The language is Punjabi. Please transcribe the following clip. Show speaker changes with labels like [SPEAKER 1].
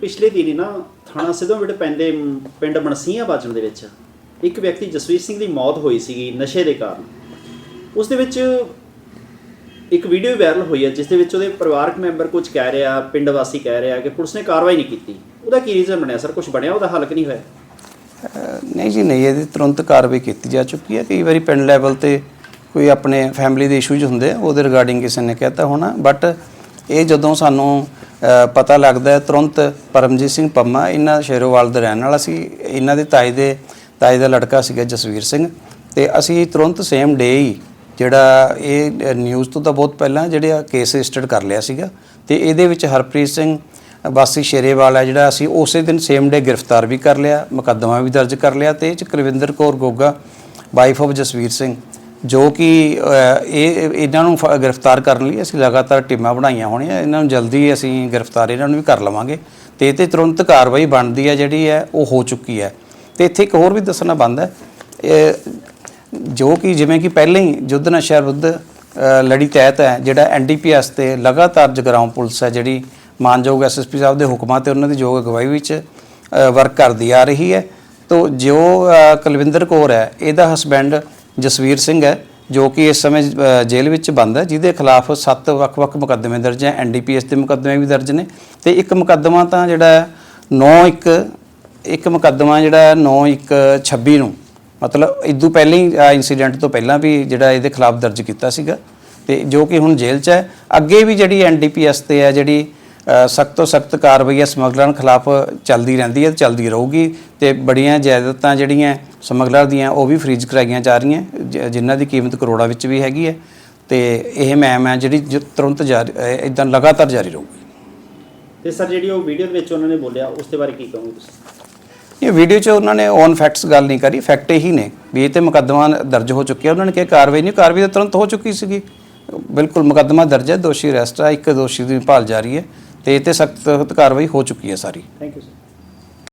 [SPEAKER 1] ਪਿਛਲੇ ਦਿਨੀ ਨਾ ਥਾਣਾ ਸਿੱਧੋਂ ਪੈਂਦੇ, ਪਿੰਡ ਮਨਸੀਆਂ ਬਾਜਣ ਦੇ ਵਿੱਚ ਇੱਕ ਵਿਅਕਤੀ ਜਸਵੀਰ ਸਿੰਘ ਦੀ ਮੌਤ ਹੋਈ ਸੀਗੀ ਨਸ਼ੇ ਦੇ ਕਾਰਨ। ਉਸ ਦੇ ਵਿੱਚ ਇੱਕ ਵੀਡੀਓ ਵਾਇਰਲ ਹੋਈ ਹੈ, ਜਿਸ ਦੇ ਵਿੱਚ ਉਹਦੇ ਪਰਿਵਾਰਕ ਮੈਂਬਰ ਕੁਝ ਕਹਿ ਰਿਹਾ, ਪਿੰਡ ਵਾਸੀ ਕਹਿ ਰਿਹਾ ਕਿ ਪੁਲਿਸ ਨੇ ਕਾਰਵਾਈ ਨਹੀਂ ਕੀਤੀ। ਉਹਦਾ ਕੀ ਰੀਜ਼ਨ ਬਣਿਆ? ਸਰ, ਕੁਝ ਬਣਿਆ? ਉਹਦਾ ਹੱਲ ਕਿ ਨਹੀਂ ਹੋਇਆ?
[SPEAKER 2] ਨਹੀਂ ਜੀ, ਨਹੀਂ, ਇਹਦੀ ਤੁਰੰਤ ਕਾਰਵਾਈ ਕੀਤੀ ਜਾ ਚੁੱਕੀ ਹੈ। ਕਈ ਵਾਰੀ ਪਿੰਡ ਲੈਵਲ ਤੇ ਕੋਈ ਆਪਣੇ ਫੈਮਿਲੀ ਦੇ ਇਸ਼ੂਜ਼ ਹੁੰਦੇ ਆ, ਉਹਦੇ ਰਿਗਾਰਡਿੰਗ ਕਿਸੇ ਨੇ ਕਹਿਤਾ ਹੋਣਾ। ਬਟ ਇਹ ਜਦੋਂ ਸਾਨੂੰ ਪਤਾ ਲੱਗਦਾ ਹੈ ਤੁਰੰਤ ਪਰਮਜੀਤ ਸਿੰਘ ਪੰਮਾ ਇਹਨਾਂ ਸ਼ੇਰੋਵਾਲ ਦੇ ਰਹਿਣ ਵਾਲਾ ਸੀ। ਇਹਨਾਂ ਦੇ ਤਾਏ ਦੇ ਤਾਏ ਦਾ ਲੜਕਾ ਸੀਗਾ ਜਸਵੀਰ ਸਿੰਘ ਤੇ ਅਸੀਂ ਤੁਰੰਤ ਸੇਮ ਡੇ ਹੀ ਜਿਹੜਾ ਇਹ ਨਿਊਜ਼ ਤੋਂ ਤਾਂ ਬਹੁਤ ਪਹਿਲਾਂ ਜਿਹੜਾ ਕੇਸ ਰਜਿਸਟਰਡ ਕਰ ਲਿਆ ਸੀਗਾ ਤੇ ਇਹਦੇ ਵਿੱਚ ਹਰਪ੍ਰੀਤ ਸਿੰਘ ਵਾਸੀ ਸ਼ੇਰੇਵਾਲ ਹੈ ਜਿਹੜਾ ਅਸੀਂ ਉਸੇ ਦਿਨ ਸੇਮ ਡੇ ਗ੍ਰਿਫਤਾਰ ਵੀ ਕਰ ਲਿਆ, ਮੁਕੱਦਮਾ ਵੀ ਦਰਜ ਕਰ ਲਿਆ ਤੇ ਇਹ ਚ ਕੁਲਵਿੰਦਰ ਕੌਰ ਗੋਗਾ ਵਾਈਫ ਆਫ ਜਸਵੀਰ ਸਿੰਘ ਜੋ ਕਿ ਇਹ ਇਹਨਾਂ ਨੂੰ ਫ- ਗ੍ਰਿਫਤਾਰ ਕਰਨ ਲਈ ਅਸੀਂ ਲਗਾਤਾਰ ਟੀਮਾਂ ਬਣਾਈਆਂ ਹੋਣੀਆਂ, ਇਹਨਾਂ ਨੂੰ ਜਲਦੀ ਅਸੀਂ ਗ੍ਰਿਫਤਾਰ ਇਹਨਾਂ ਨੂੰ ਵੀ ਕਰ ਲਵਾਂਗੇ ਤੇ ਇਹ ਤੇ ਤੁਰੰਤ ਕਾਰਵਾਈ ਬਣਦੀ ਹੈ ਜਿਹੜੀ ਹੈ, ਉਹ ਹੋ ਚੁੱਕੀ ਹੈ। ਤੇ ਇੱਥੇ ਇੱਕ ਹੋਰ ਵੀ ਦੱਸਣਾ ਬੰਦ ਹੈ ਜੋ ਕਿ ਜਿਵੇਂ ਕਿ ਪਹਿਲਾਂ ਹੀ ਯੁੱਧ ਨਸ਼ਾ ਵਿਰੁੱਧ ਲੜੀ ਤਹਿਤ ਹੈ, ਜਿਹੜਾ ਐਨਡੀਪੀਐਸ ਤੇ ਲਗਾਤਾਰ ਜਗਰਾਉਂ ਪੁਲਿਸ ਹੈ, ਜਿਹੜੀ ਮਾਨਯੋਗ ਐਸਐਸਪੀ ਸਾਹਿਬ ਦੇ ਹੁਕਮਾਂ ਤੇ ਉਹਨਾਂ ਦੀ ਯੋਗ ਅਗਵਾਈ ਵਿੱਚ ਵਰਕ ਕਰਦੀ ਆ ਰਹੀ ਹੈ। ਤੋ ਜੋ ਕੁਲਵਿੰਦਰ ਕੌਰ ਹੈ, ਇਹਦਾ ਹਸਬੈਂਡ ਜਸਵੀਰ ਸਿੰਘ ਹੈ, ਜੋ ਕਿ ਇਸ ਸਮੇਂ ਜੇਲ੍ਹ ਵਿੱਚ ਬੰਦ ਹੈ, ਜਿਹਦੇ ਖਿਲਾਫ ਸੱਤ ਵੱਖ-ਵੱਖ ਮੁਕੱਦਮੇ ਦਰਜ ਹੈ। ਐਨਡੀਪੀਐਸ ਦੇ ਮੁਕੱਦਮੇ ਵੀ ਦਰਜ ਨੇ। ਤੇ ਇੱਕ ਮੁਕੱਦਮਾ ਤਾਂ ਜਿਹੜਾ 9 ਇੱਕ ਇੱਕ ਮੁਕੱਦਮਾ ਜਿਹੜਾ 9 ਇੱਕ 26 ਨੂੰ, ਮਤਲਬ ਇਦੋਂ ਪਹਿਲਾਂ ਹੀ ਇਨਸੀਡੈਂਟ ਤੋਂ ਪਹਿਲਾਂ ਵੀ ਜਿਹੜਾ ਇਹਦੇ ਖਿਲਾਫ ਦਰਜ ਕੀਤਾ ਸੀਗਾ। ਤੇ ਜੋ ਕਿ ਹੁਣ ਜੇਲ੍ਹ 'ਚ ਹੈ। ਅੱਗੇ ਵੀ ਜਿਹੜੀ ਐਨਡੀਪੀਐਸ ਤੇ ਹੈ, ਜਿਹੜੀ ਸਖਤ ਤੋਂ ਸਖਤ ਕਾਰਵਾਈ ਹੈ ਸਮਗਲਰਾਂ ਖਿਲਾਫ ਚੱਲਦੀ ਰਹਿੰਦੀ ਹੈ ਚੱਲਦੀ ਰਹੂਗੀ ਤੇ ਬੜੀਆਂ ਜਾਇਦਾਦਾਂ ਜਿਹੜੀਆਂ ਸਮਗਲਰ ਦੀਆਂ ਉਹ ਵੀ ਫ੍ਰੀਜ਼ ਕਰਾਈਆਂ ਜਾ ਰਹੀਆਂ ਜਿਨ੍ਹਾਂ ਦੀ ਕੀਮਤ ਕਰੋੜਾਂ ਵਿੱਚ ਵੀ ਹੈਗੀ ਹੈ ਤੇ ਇਹ ਮੈਮ ਹੈ ਜਿਹੜੀ ਤੁਰੰਤ ਜਾਰੀ ਇਦਾਂ ਲਗਾਤਾਰ ਜਾਰੀ ਰਹੂਗੀ।
[SPEAKER 1] ਤੇ ਸਰ ਜਿਹੜੀ ਉਹ ਵੀਡੀਓ ਦੇ ਵਿੱਚ ਉਹਨਾਂ ਨੇ ਬੋਲਿਆ ਉਸ ਦੇ ਬਾਰੇ ਕੀ ਕਹੋਗੇ ਤੁਸੀਂ?
[SPEAKER 2] ਇਹ ਵੀਡੀਓ 'ਚ ਉਹਨਾਂ ਨੇ ਔਨ ਫੈਕਟਸ ਗੱਲ ਨਹੀਂ ਕਰੀ ਫੈਕਟ ਇਹੀ ਨੇ ਵੀ ਇਹ ਤੇ ਮੁਕੱਦਮਾ ਦਰਜ ਹੋ ਚੁੱਕਿਆ ਉਹਨਾਂ ਨੇ ਕਿਹਾ ਕਾਰਵਾਈ ਨਹੀਂ ਕਾਰਵਾਈ ਤਾਂ ਤੁਰੰਤ ਹੋ ਚੁੱਕੀ ਸੀਗੀ। ਬਿਲਕੁਲ ਮੁਕੱਦਮਾ ਦਰਜ ਹੈ ਦੋਸ਼ੀ ਅਰੈਸਟ ਹੈ ਇੱਕ ਦੋਸ਼ੀ ਦੀ ਭਾਲ ਜਾਰੀ ਹੈ। ਤੇ ਇਹ ਤੇ ਸਖਤ ਕਾਰਵਾਈ ਹੋ ਚੁੱਕੀ ਹੈ ਸਾਰੀ।
[SPEAKER 1] Thank you sir